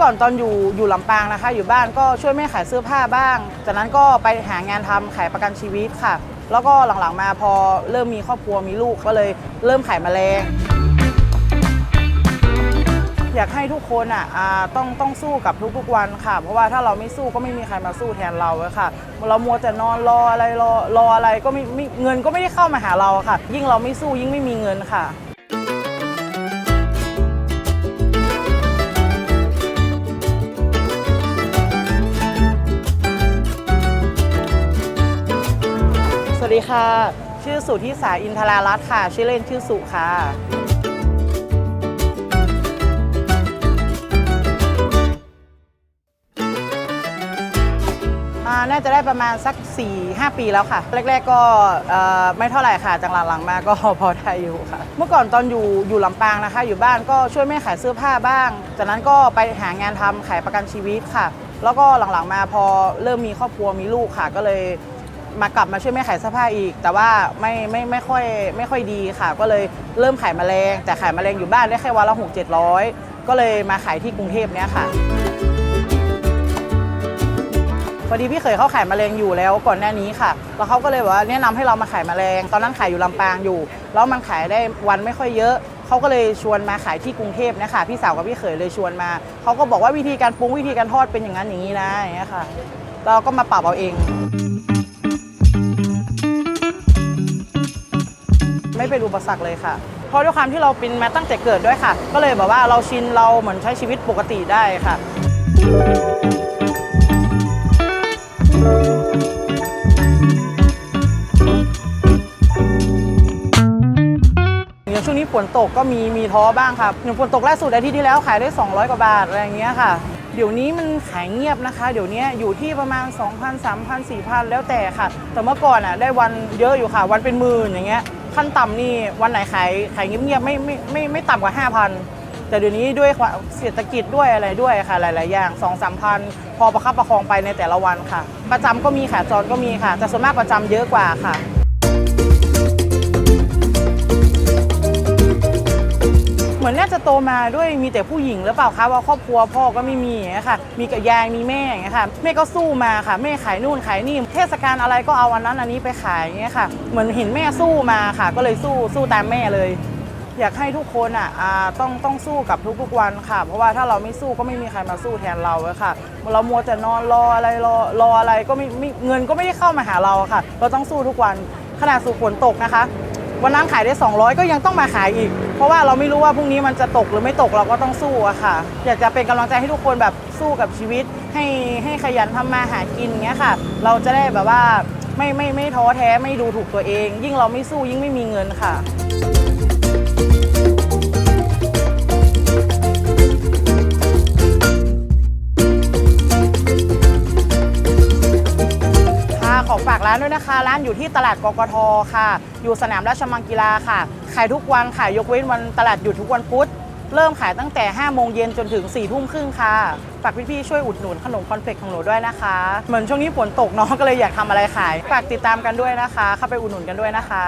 ก่อนตอนอยู่อยู่ลำปางนะคะ อยู่บ้านก็ช่วยแม่ขายเสื้อผ้าบ้าง จากนั้นก็ไปหางานทำขายประกันชีวิตค่ะ แล้วก็หลังๆมาพอเริ่มมีครอบครัวมีลูกก็เลยเริ่มขายแมลงอยากให้ทุกคนอะอ่าต้องต้องสู้กับทุกๆวันค่ะ เพราะว่าถ้าเราไม่สู้ก็ไม่มีใครมาสู้แทนเราอะค่ะ เรามัวแต่นอนรออะไรรอรออะไรก็ไม่เงินก็ไม่ได้เข้ามาหาเราค่ะ ยิ่งเราไม่สู้ยิ่งไม่มีเงินค่ะ วัสดีค่ะ ชื่อสุทธิสาอินทรารัตน์ค่ะ ชื่อเล่นชื่อสุค่ะ น่าจะได้ประมาณสัก 4-5 ปีแล้วค่ะ แรก ๆ ก็ไม่เท่าไหร่ค่ะจังหลังๆมาก็พอได้อยู่ค่ะ เมื่อก่อนตอนอยู่อยู่ลำปางนะคะ อยู่บ้านก็ช่วยแม่ขายเสื้อผ้าบ้าง จากนั้นก็ไปหางานทำขายประกันชีวิตค่ะ แล้วก็หลังๆมาพอเริ่มมีครอบครัวมีลูกค่ะก็เลย มากลับมาช่วยแม่ขายเสื้อผ้าอีก แต่ว่าไม่ไม่ไม่ค่อยไม่ค่อยดีค่ะ ก็เลยเริ่มขายแมลง แต่ขายแมลงอยู่บ้านได้แค่วันละหกเจ็ดร้อยก็เลยมาขายที่กรุงเทพเนี้ยค่ะพอดีพี่เคยเขาขายแมลงอยู่แล้วก่อนหน้านี้ค่ะ แล้วเขาก็เลยบอกว่าแนะนำให้เรามาขายแมลง ตอนนั้นขายอยู่ลำปางอยู่ แล้วมันขายได้วันไม่ค่อยเยอะ เขาก็เลยชวนมาขายที่กรุงเทพเนะคะพี่สาวกับพี่เขยเลยชวนมา เขาก็บอกว่าวิธีการปรุงวิธีการทอดเป็นอย่างนั้นอย่างนี้นะอย่างเงี้ยค่ะ เราก็มาปรับเอาเอง ไม่เป็นอุปสรรคเลยค่ะ เพราะด้วยความที่เราเป็นมาตั้งแต่เกิดด้วยค่ะ ก็เลยแบบว่าเราชินเราเหมือนใช้ชีวิตปกติได้ค่ะอย่างช่วงนี้ฝนตกก็มีมีท้อบ้างค่ะอย่างฝนตกล่าสุดอาทิตย์ที่แล้วขายได้ 200 กว่าบาทอะไรอย่างเงี้ยค่ะ เดี๋ยวนี้มันขายเงียบนะคะ เดี๋ยวนี้อยู่ที่ประมาณ 2,000 3,000 4,000 แล้วแต่ค่ะ แต่เมื่อก่อนอะได้วันเยอะอยู่ค่ะ วันเป็นหมื่นอย่างเงี้ย ขั้นต่ำนี่วันไหนขายขายเงียบๆไม่ไม่ไม่ไม่ต่ำกว่า 5,000 แต่เดี๋ยวนี้ด้วยความเศรษฐกิจด้วยอะไรด้วยค่ะหลาย ๆ อย่าง 2 3 0 0 0 พอประคับประคองไปในแต่ละวันค่ะ ประจำก็มีค่ะจรก็มีค่ะแต่ส่วนมากประจำเยอะกว่าค่ะ โตมาด้วยมีแต่ผู้หญิงหรือเปล่าคะว่าครอบครัวพ่อก็ไม่มีอย่างเงี้ยค่ะ มีกับยายมีแม่อย่างเงี้ยค่ะแม่ก็สู้มาค่ะแม่ขายนู่นขายนี่เทศกาลอะไรก็เอาอันนั้นอันนี้ไปขายอย่างเงี้ยค่ะ เหมือนเห็นแม่สู้มาค่ะ ก็เลยสู้สู้ตามแม่เลย อยากให้ทุกคนอะอ่าต้องต้องสู้กับทุกๆวันค่ะ เพราะว่าถ้าเราไม่สู้ก็ไม่มีใครมาสู้แทนเราอะค่ะ เรามัวแต่นอนรออะไรรอรออะไรก็ไม่เงินก็ไม่ได้เข้ามาหาเราค่ะ เราต้องสู้ทุกวันขนาดสู่ฝนตกนะคะ วันนั้นขายได้ 200 ก็ยังต้องมาขายอีก เพราะว่าเราไม่รู้ว่าพรุ่งนี้มันจะตกหรือไม่ตกเราก็ต้องสู้อะค่ะ อยากจะเป็นกำลังใจให้ทุกคนแบบสู้กับชีวิต ให้ให้ขยันทำมาหากินเงี้ยค่ะ เราจะได้แบบว่าไม่ไม่ไม่ท้อแท้ไม่ดูถูกตัวเอง ยิ่งเราไม่สู้ยิ่งไม่มีเงินค่ะ ฝากร้านด้วยนะคะ ร้านอยู่ที่ตลาดกกทค่ะ อยู่สนามราชมังกีฬาค่ะ ขายทุกวันค่ะยกเว้นวันตลาดหยุดทุกวันพุธ เริ่มขายตั้งแต่ 5 โมงเย็นจนถึง 4 ทุ่มครึ่งค่ะ ฝากพี่ๆช่วยอุดหนุนขนมคอนเฟกของหนูด้วยนะคะ เหมือนช่วงนี้ฝนตกเนาะก็เลยอยากทำอะไรขาย ฝากติดตามกันด้วยนะคะ เข้าไปอุดหนุนกันด้วยนะคะ